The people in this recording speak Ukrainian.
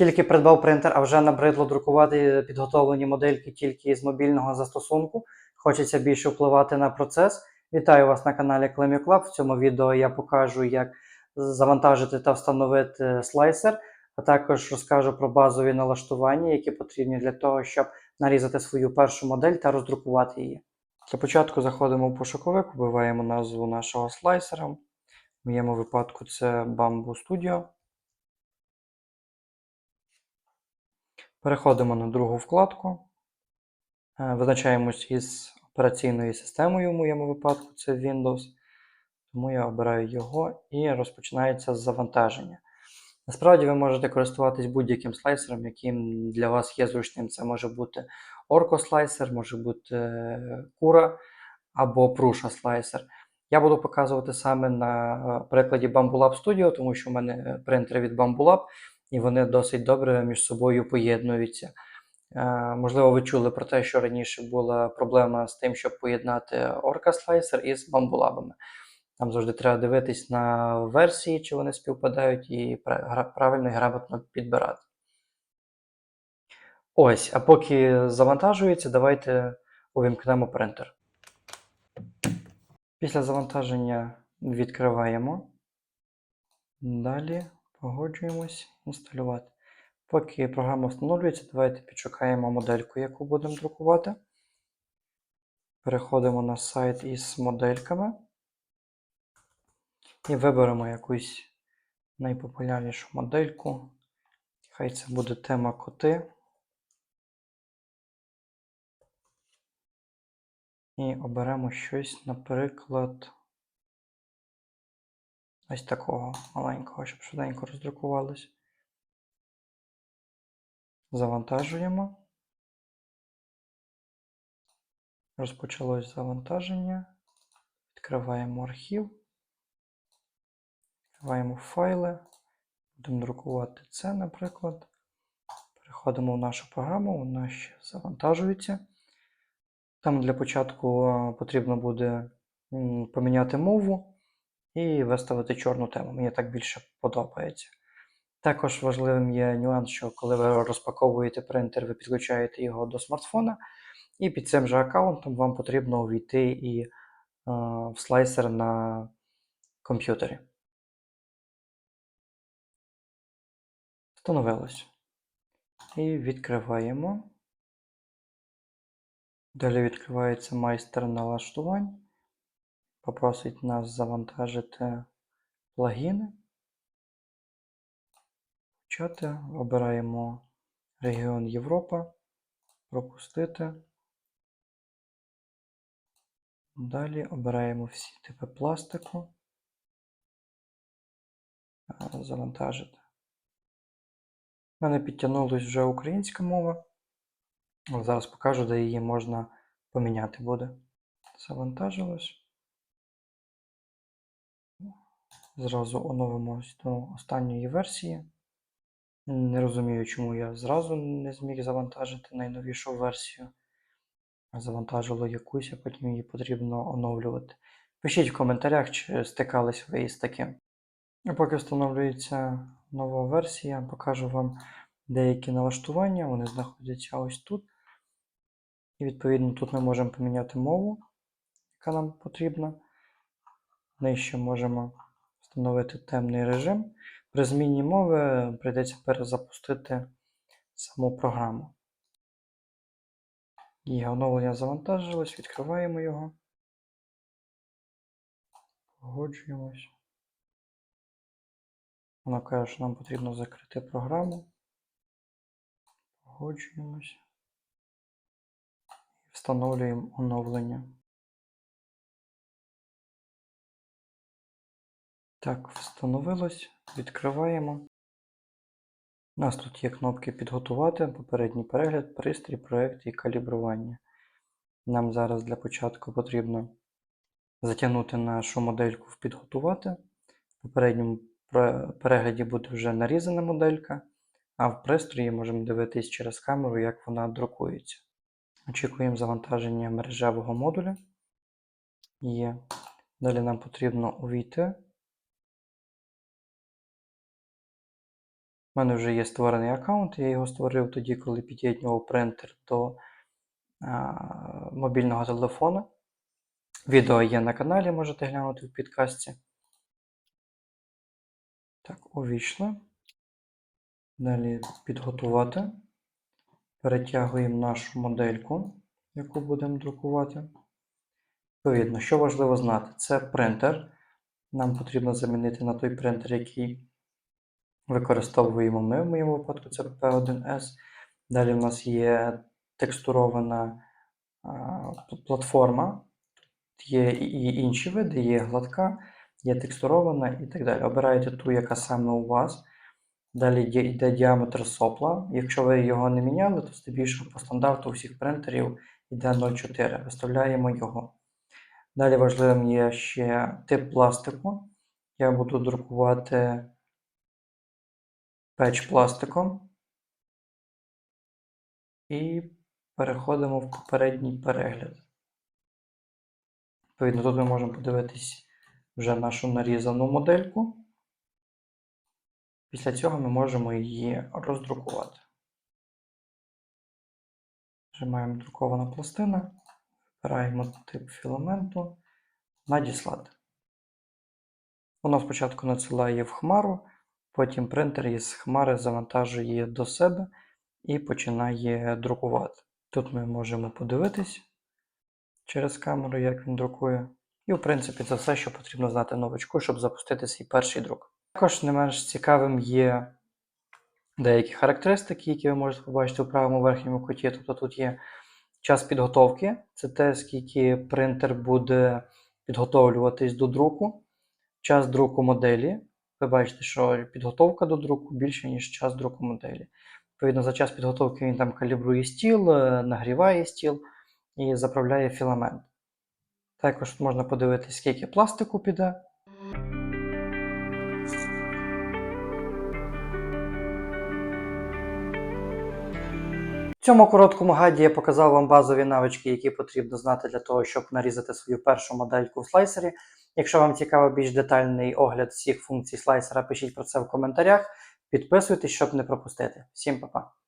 Тільки придбав принтер, а вже набридло друкувати підготовлені модельки тільки з мобільного застосунку. Хочеться більше впливати на процес. Вітаю вас на каналі Clemio Club. В цьому відео я покажу, як завантажити та встановити слайсер, а також розкажу про базові налаштування, які потрібні для того, щоб нарізати свою першу модель та роздрукувати її. Для початку заходимо в пошуковик, вбиваємо назву нашого слайсера. В моєму випадку це Bamboo Studio. Переходимо на другу вкладку. Е, Визначаємось із операційною системою в моєму випадку це Windows. Тому я обираю його і розпочинається завантаження. Насправді ви можете користуватись будь-яким слайсером, яким для вас є зручним. Це може бути Orco слайсер, може бути Kura або Prusa слайсер. Я буду показувати саме на е, прикладі Bamboo Studio, тому що в мене принтери від Bamboo і вони досить добре між собою поєднуються. Е, Можливо, ви чули про те, що раніше була проблема з тим, щоб поєднати Orca слайсер із Lab. Там завжди треба дивитись на версії, чи вони співпадають, і правильно і грамотно підбирати. Ось, а поки завантажується, давайте увімкнемо принтер. Після завантаження відкриваємо. Далі погоджуємось інсталювати. Поки програма встановлюється, давайте підшукаємо модельку, яку будемо друкувати. Переходимо на сайт із модельками. І виберемо якусь найпопулярнішу модельку. Хай це буде тема коти. І оберемо щось, наприклад, ось такого маленького, щоб швиденько роздрукувалось. Завантажуємо. Розпочалось завантаження. Відкриваємо архів. Відкриваємо файли. Будемо друкувати це, наприклад. Переходимо в нашу програму, вона ще завантажується. Там для початку е, потрібно буде поміняти мову і виставити чорну тему. Мені так більше подобається. Також важливим є нюанс, що коли ви розпаковуєте принтер, ви підключаєте його до смартфона, і під цим же аккаунтом вам потрібно увійти і е, в слайсер на комп'ютері. Встановилось. І відкриваємо. Далі відкривається майстер налаштувань. Попросить нас завантажити плагіни. Почати. Обираємо регіон Європа. Пропустити. Далі обираємо всі типи пластику. Е, Завантажити. У мене підтягнулась вже українська мова. Зараз покажу, де її можна поміняти буде. Завантажилось. Зразу оновимось до останньої версії. Не розумію, чому я зразу не зміг завантажити найновішу версію. Завантажило якусь, а потім її потрібно оновлювати. Пишіть в коментарях, чи стикались ви із таким. А поки встановлюється нова версія, покажу вам деякі налаштування. Вони знаходяться ось тут. І відповідно тут ми можемо поміняти мову, яка нам потрібна. Нижче можемо встановити темний режим. При зміні мови прийдеться перезапустити саму програму. Є оновлення завантажилось, відкриваємо його. Погоджуємось. Воно каже, що нам потрібно закрити програму. Погоджуємось. Встановлюємо оновлення. Так, встановилось. Відкриваємо. У нас тут є кнопки Підготувати, попередній перегляд, пристрій, проект і калібрування. Нам зараз для початку потрібно затягнути нашу модельку в підготувати. В попередньому перегляді буде вже нарізана моделька, а в пристрої можемо дивитись через камеру, як вона друкується. Очікуємо завантаження мережевого модуля. Є. Далі нам потрібно увійти мене вже є створений аккаунт, я його створив тоді, коли під'єднував принтер до а, мобільного телефона. Відео є на каналі, можете глянути в підкасті. Так, увійшли. Далі підготувати. Перетягуємо нашу модельку, яку будемо друкувати. Відповідно, що важливо знати, це принтер. Нам потрібно замінити на той принтер, який використовуємо ми. В моєму випадку це P1S. Далі в нас є текстурована платформа. Є і інші види, є гладка, є текстурована і так далі. Обираєте ту, яка саме у вас. Далі йде діаметр сопла. Якщо ви його не міняли, то здебільшого по стандарту всіх принтерів йде 0,4. Виставляємо його. Далі важливим є ще тип пластику. Я буду друкувати печ пластиком. І переходимо в попередній перегляд. Відповідно, тут ми можемо подивитись вже нашу нарізану модельку. Після цього ми можемо її роздрукувати. Нажимаємо друкована пластина, вибираємо тип філаменту, надіслати. Воно спочатку надсилає в хмару, потім принтер із хмари завантажує до себе і починає друкувати. Тут ми можемо подивитись через камеру, як він друкує. І, в принципі, це все, що потрібно знати новичку, щоб запустити свій перший друк. Також не менш цікавим є деякі характеристики, які ви можете побачити у правому верхньому куті. Тобто тут є час підготовки, це те, скільки принтер буде підготовлюватись до друку, час друку моделі. Ви бачите, що підготовка до друку більше, ніж час друку моделі. Відповідно, за час підготовки він там калібрує стіл, е, нагріває стіл і заправляє філамент. Також можна подивитися, скільки пластику піде. В цьому короткому гайді я показав вам базові навички, які потрібно знати для того, щоб нарізати свою першу модельку в слайсері. Якщо вам цікаво більш детальний огляд всіх функцій слайсера, пишіть про це в коментарях. Підписуйтесь, щоб не пропустити. Всім па-па!